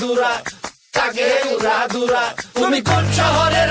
দুরা তাকে উড়া দুরা তুমি কোন শহরের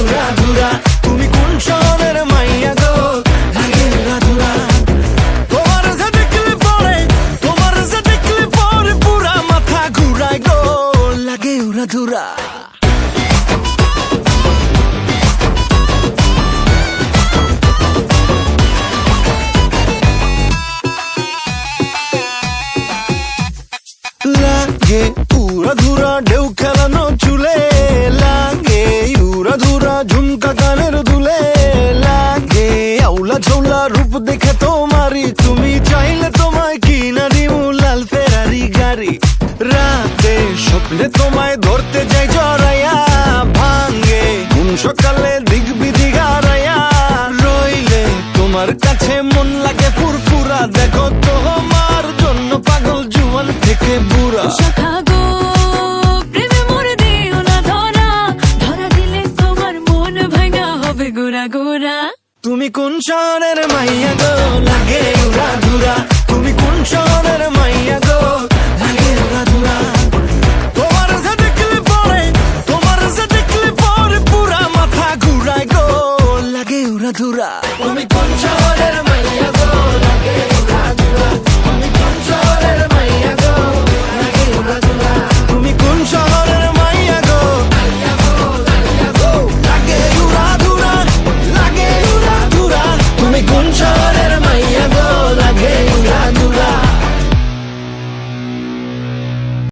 লাগে উড়া ধুরা লাগে উড়া ধুরা ঢেউ খেলানো চুলে লাগে উড়া ধুরা ঝুমকা কানের দুলে লাগে আউলা ঝৌলা রূপ দেখে গুড়া তুমি কোন শহরের মাইয়া গো? লাগে উড়া ধুরা। তুমি কোন শহরের মাইয়া গো? লাগে উড়া ধুরা। যে যে মাথা ধুরা। তুমি